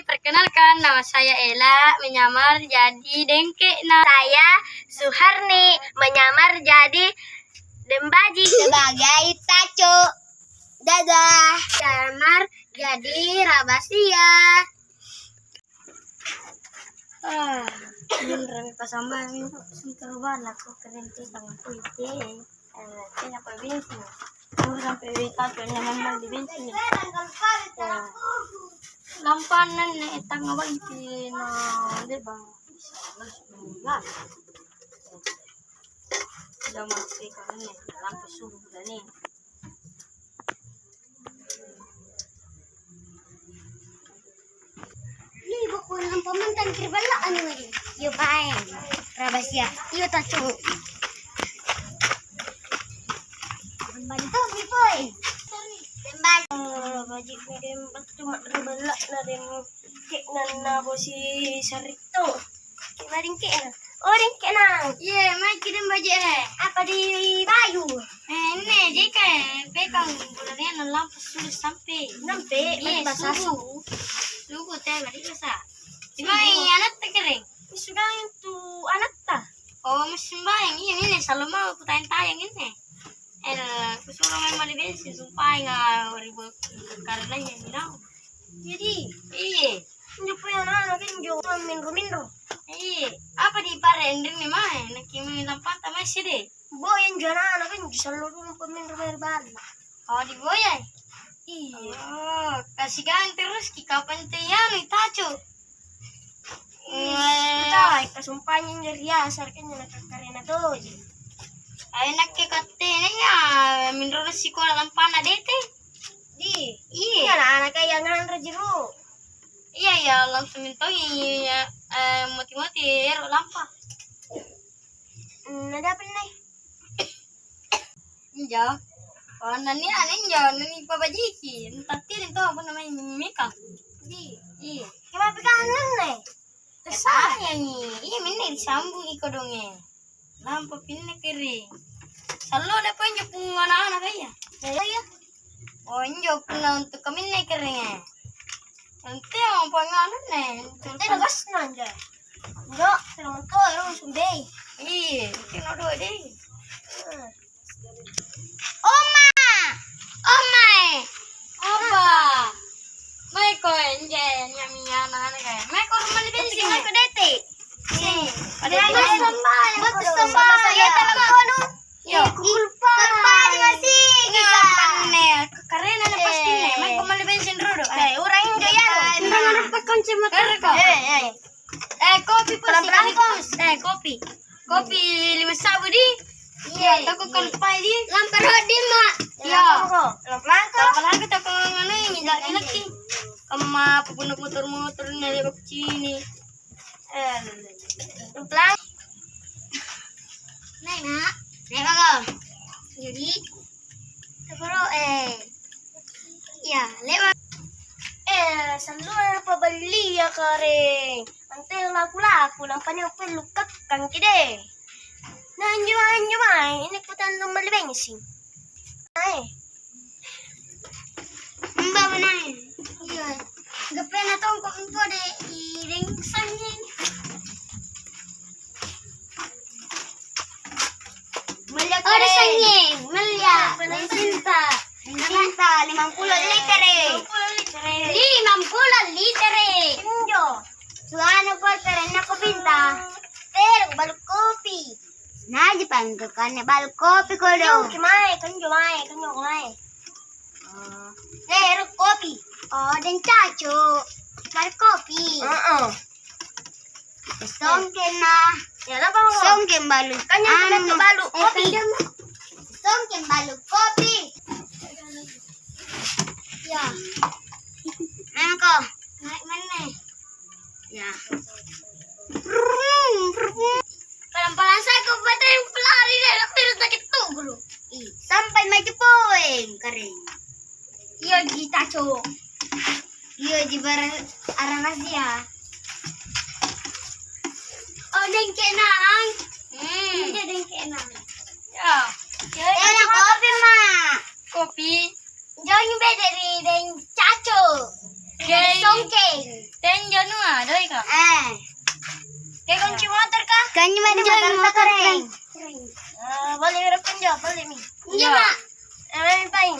Perkenalkan, nama saya Ella, menyamar jadi Dengke. Nah, Saya Suharni menyamar jadi Dembaji sebagai Taco. Dadah. Menyamar jadi Rabasia. ah, yun rami pasama min sentro bala ko kerente tang ko ite. Eh, kaya pa binsi. Mura sampai wita to nya mammal di binsi. Lampanan na itang nga ite na, di ba? Lah. Sudah masuk ke ni, lampu subuh dah ni. Libo ko ng pamantan kribala ano ngayon? Yo bayan. Rabasia. Yo Taco. Bantu mi boy. Dembaji. Bajik ni dia cuma rebelak na dia kek na na si Sarito. Kibaring ke na. Oh, ring ke na. Ye, mai kirim baje eh. Apa di Bayu? Eh, ne je ke bekang bulan ni na lampu sudah sampai. Nampe, Ye, basah. suhu. Suhu teh balik basa. Cuma anak tak kering. Sudah itu anak ta. Oh, mesin bayang. Ini selalu mau aku tayang-tayang ini. Eh, kusuruh main mali bensin sumpah nggak ribu karena ya, know. Jadi, Iya. Nyo po yung ano, kinyo, minro-minro. Iya, apa di pare ending ni mai? Nak kimi tempat sih deh. Bo, yung dyan ano, kinyo, salo dulu po minro-minro Oh di boyai. Iya. Oh, kasih gang terus ki kapan teh ya nih tacu. Kita, kasumpanya yung riasar, kinyo, nakakarena to. Ay nak ke kate na ya, minro si ko lang pana dete. Di, Iya. iya na, anak kaya nga ang rajiro. Iya ya, langsung minta iya eh moti-moti ero lampa. Na eh. Iya. Oh, nani ane ya, nani pabajiki. Tati rin to apa namanya mimika. Di, Iya. kaya pikanan na eh. Kesaya nih, iya minne disambung iko dong ya. Lampu pinne kering. selalu ada penyok anak-anak aja. Ya ya penyok oh, nah untuk kami nih keringnya nanti yang mau pengalaman nih. Nanti ada kasih nanti. Enggak selamat tuh harus sumbay iya mungkin ada deh. Kok. Eh, eh. Eh, kopi pun Pelan-pelan, sekaligus. Eh, kopi. Kopi lima sabu di. Iya, kan pai di. Lampar hodi, Mak. Iya. Lampar ko. Kalau lagi toko nganu ini lagi. Kema pepunuk motor-motor nyari bak sini. Eh, Lampar. Nak. Mako. Jadi, Teguro, eh. Ya, lewat. Yes, allora paballia kare. Ante la kula kulang panyo pelukak kang kide. Nanyo anyo ay nagputan ng malibensing. Ay. Mba ba nai? Iyon. Gape na tong kung ko de iring sangin. Malya kare. Ora sangin, malya. Pansinta. Pansinta, 50 liter eh. 50 Lima limampulang litere. Inyo, suano po teren na kupinta, pero balkopi. Naji pangko kane balkopi ko do. Kumay, kanyo may, kanyo kumay. Ah. Eh, pero kopi. Oh, den chacho. Balkopi. Oo. Songken eh. na. Yala pa mo. Songken balu. Ano? Kanyo kanyo balu kopi. Songken balu kopi. Yeah. Ano ko? Naik mana? Ya. Pelan-pelan saya ke badan yang pelari deh, tapi udah tuh dulu. Sampai maju poin kering. Iya kita cowok. Iya di barang arah ya. Oh dengke nang. Hmm. Iya dengke nang. Ya. Nak kopi mak. Kopi. Jangan beda manjang motor. Ah, boleh hirap kan jo, boleh mi. Iya, Mak. Eh, may pain.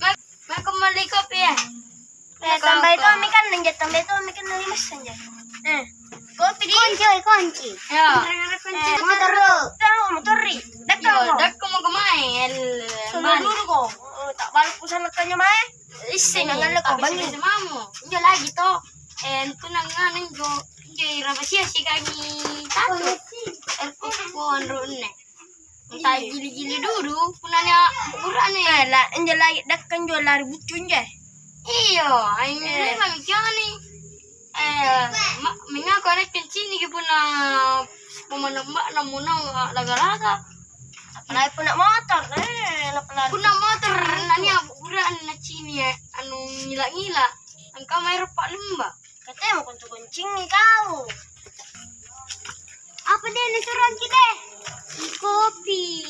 Mak, mak kembali kopi ya. Eh, tambah itu kami kan nanjat, tambah itu kami kan nari mas nanjat. Eh, kopi di. Kunci, kunci. Ya. Eh, motor lo. Taruh motor ri. Dekat Yo, lo. dak ko mo kumain. Sudah dulu kok. Oh, tak balik usaha kanya mae. Isi Nangan bangi mamu. Yo lagi to. En kunang nganan jo. Jo rabasia si kami tato. El ko ko anro ne. Entah gili-gili dulu, punanya urane. Eh, lah, enjak lagi dekat jo lari bucun je. Iyo, ay nila mami ni. Eh, minga ko na kencini ki puna pumanamba na muna laga-laga. Apalagi pun nak motor. Eh, apalagi. Puna motor nani uraan na chini eh, anu ngila-ngila. Ang kamay pa limba. Katanya mau kunci kuncing nih kau. Deh nasuruhan kita? Kopi.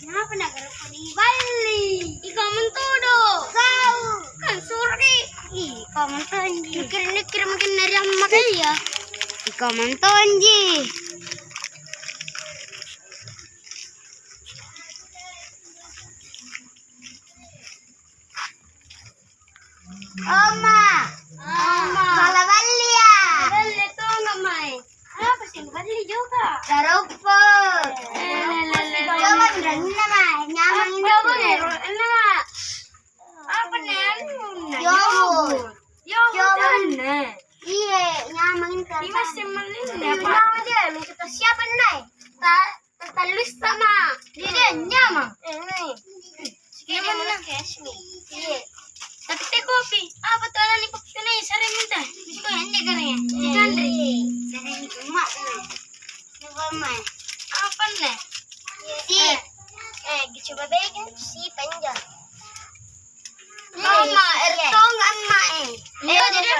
Kenapa nak gerak di Bali? Ikaw mentudo. Kau. Kan suri. Ikaw mentonji. Mikir-mikir mungkin dari yang makan ya. Ikaw mentonji. Bali juga? Tarupo. Jawa dan nama nyaman ini. Apa nih? Ano nga? Apa nih? Ano na? Yogurt. Yogurt. Yogurt. na. Iya, nyaman ini. Di masih malin Ya, ya, apa dia? Kita siapa nih? Ta, tatalus sama. Dia nyaman. Ini.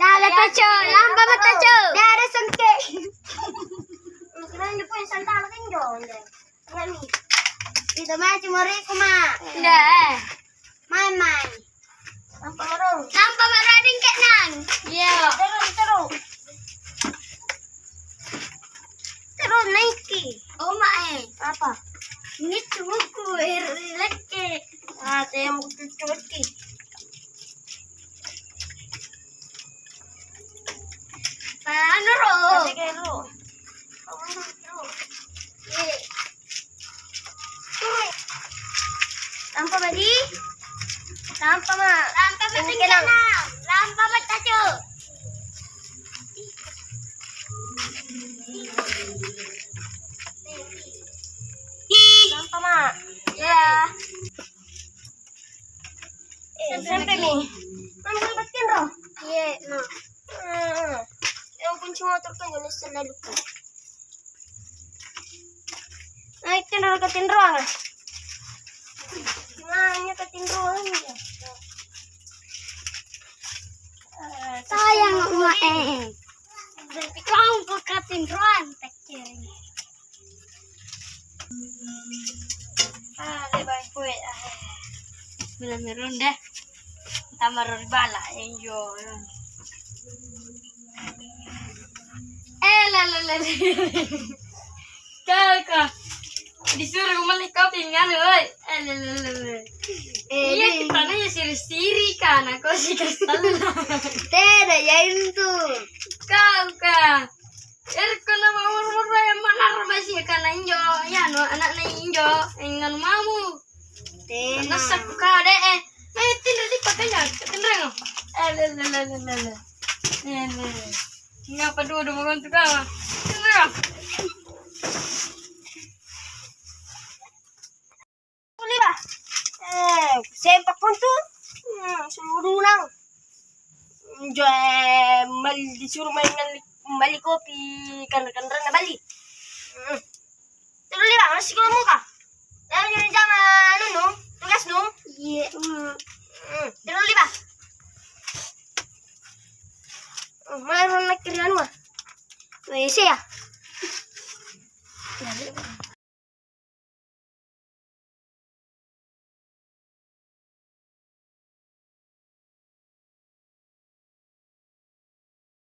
Mak? Iya. Iya, mo ka masikolan na. May mo ko man. mana mana tindra ma. Tindra di ba? Sana muka. Yo. Oh, mak, emang mindra tadi dulu. Iya, sana may tas. Eh, mindra ada pandi? Iya. Dala tacho, lamba matacho. Dara sangke. Kira niyo po yung santala kan yun. Yan Dito ma, chimori ko ma. Nda. May may. Lampa maro. Lampa marading ka nang. Iya. Tero, tero. Tero, Nike. Oh, ma eh. Apa? Ini cukup lagi. Ah, saya mau cuci. Paano ro? Sige ro. Paano? Eh. Tuloy. Lampa ba di? Lampa ma. Lampa di lang? Lampa ba tayo? Lampa ma. Yeah. Eh, siyempre mi. Ma'am, ba't ro? Yeah, no. Hmm. Yung kunci motor ko, yun sa lalo ko. Ay, tinro ka tinro nga. Nga. Sayang nga eh. Ang pagkatinroan. Takiri. Ah, lebay ko eh. Bila meron deh. Tama ron bala. Enjo. Eh, la la la. Disuruh kembali kopi nganu, oi. Eh. Iya, kita nanya siri-siri kan. Aku sih kesal. Tere, yain tuh. Kau ka. Er kana mamur-mur yang mana masih kana injo. Ya no anak na injo. Engan mamu. Tere. Nasak ka de eh. Eh tindra di pakanya. Tindra ngo. Eh le le le le le le. Eh. Ngapa dua dua makan tu kau? Tindra. Uli ba? Eh, sempak pun tuh. Hmm, suruh lang. Diyan, mal disuruh main ng bali kopi kan-kan na bali. Mm. Tuloy lang, masih ko mo ka. Alam niyo rin dyan, ah, ano no? Tugas no? Iya. Mm. Mm. Tuloy ba? Mm, mayroon nagkiriyan mo ah. May siya.